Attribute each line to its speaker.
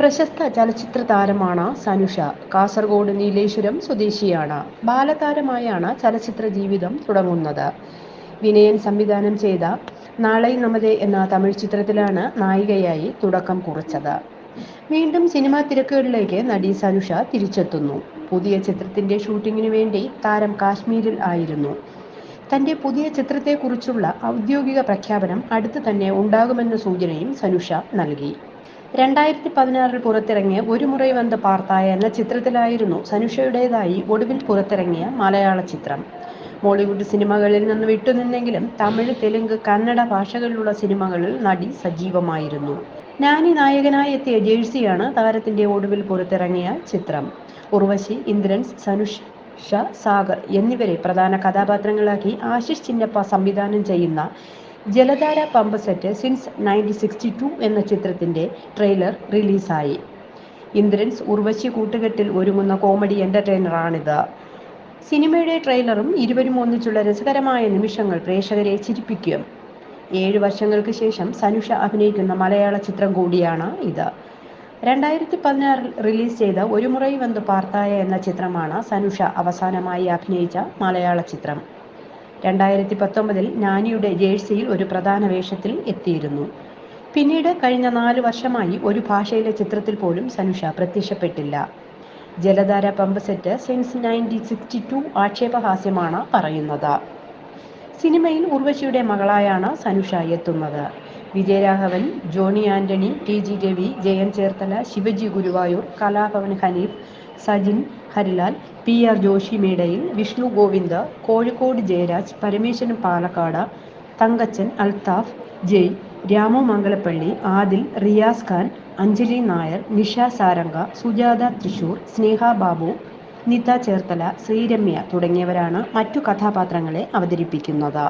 Speaker 1: പ്രശസ്ത ചലച്ചിത്ര താരമാണ് സനുഷ. കാസർഗോഡ് നീലേശ്വരം സ്വദേശിയാണ്. ബാലതാരമായാണ് ചലച്ചിത്ര ജീവിതം തുടങ്ങുന്നത്. വിനയൻ സംവിധാനം ചെയ്ത നാളെ നമതേ എന്ന തമിഴ് ചിത്രത്തിലാണ് നായികയായി തുടക്കം കുറിച്ചത്. വീണ്ടും സിനിമാ തിരക്കുകളിലേക്ക് നടി സനുഷ തിരിച്ചെത്തുന്നു. പുതിയ ചിത്രത്തിന്റെ ഷൂട്ടിങ്ങിനു വേണ്ടി താരം കാശ്മീരിൽ ആയിരുന്നു. തന്റെ പുതിയ ചിത്രത്തെക്കുറിച്ചുള്ള ഔദ്യോഗിക പ്രഖ്യാപനം അടുത്ത് തന്നെ ഉണ്ടാകുമെന്ന സൂചനയും സനുഷ നൽകി. രണ്ടായിരത്തി പതിനാറിൽ പുറത്തിറങ്ങിയ ഒരു മുറി വന്ന് പാർത്തായ എന്ന ചിത്രത്തിലായിരുന്നു സനുഷയുടേതായി ഒടുവിൽ പുറത്തിറങ്ങിയ മലയാള ചിത്രം. മോളിവുഡ് സിനിമകളിൽ നിന്ന് വിട്ടുനിന്നെങ്കിലും തമിഴ് തെലുങ്ക് കന്നഡ ഭാഷകളിലുള്ള സിനിമകളിൽ നടി സജീവമായിരുന്നു. നാനി നായകനായി എത്തിയ ജേഴ്സിയാണ് താരത്തിന്റെ ഒടുവിൽ പുറത്തിറങ്ങിയ ചിത്രം. ഉർവശി ഇന്ദ്രൻസ് സനുഷ് ഷ സാഗർ എന്നിവരെ പ്രധാന കഥാപാത്രങ്ങളാക്കി ആശിഷ് ചിന്നപ്പ സംവിധാനം ചെയ്യുന്ന Jaladhara pump set since nineteen sixty two എന്ന ചിത്രത്തിന്റെ ട്രെയിലർ റിലീസായി. ഇന്ദ്രൻസ് ഉർവശി കൂട്ടുകെട്ടിൽ ഒരുങ്ങുന്ന കോമഡി എന്റർടൈനറാണിത് സിനിമയുടെ ട്രെയിലറും ഇരുവരും ഒന്നിച്ചുള്ള രസകരമായ നിമിഷങ്ങൾ പ്രേക്ഷകരെ ചിരിപ്പിക്കും. ഏഴ് വർഷങ്ങൾക്ക് ശേഷം സനുഷ അഭിനയിക്കുന്ന മലയാള ചിത്രം കൂടിയാണ് ഇത്. രണ്ടായിരത്തി പതിനാറിൽ റിലീസ് ചെയ്ത ഒരു മുറൈ വന്ന് പാർത്തായ എന്ന ചിത്രമാണ് സനുഷ അവസാനമായി അഭിനയിച്ച മലയാള ചിത്രം. രണ്ടായിരത്തി പത്തൊമ്പതിൽ നാനിയുടെ ജേഴ്സിയിൽ ഒരു പ്രധാന വേഷത്തിൽ എത്തിയിരുന്നു. പിന്നീട് കഴിഞ്ഞ നാല് വർഷമായി ഒരു ഭാഷയിലെ ചിത്രത്തിൽ പോലും Sanusha പ്രത്യക്ഷപ്പെട്ടില്ല. Jaladhara pump set since nineteen sixty two ആക്ഷേപഹാസ്യമാണ് പറയുന്നത്. സിനിമയിൽ ഉർവശിയുടെ മകളായാണ് സനുഷ എത്തുന്നത്. Vijayaraghavan Johny Antony T G Ravi Jayan Cherthala Sivaji Guruvayoor Kalabhavan Haneef Sajin Harilal P R Joshi Medayil Vishnu Govinda Kozhikode Jayaraj Parameswaran Palakkad Thankachan Althaf Jai Ramu Mangalappally Adil Riyas Khan Anjali Nair Nisha Saranga Sujatha Thrissur Sneha Babu Nitha Cherthala Sreeramya തുടങ്ങിയവരാണ് മറ്റു കഥാപാത്രങ്ങളെ അവതരിപ്പിക്കുന്നത്.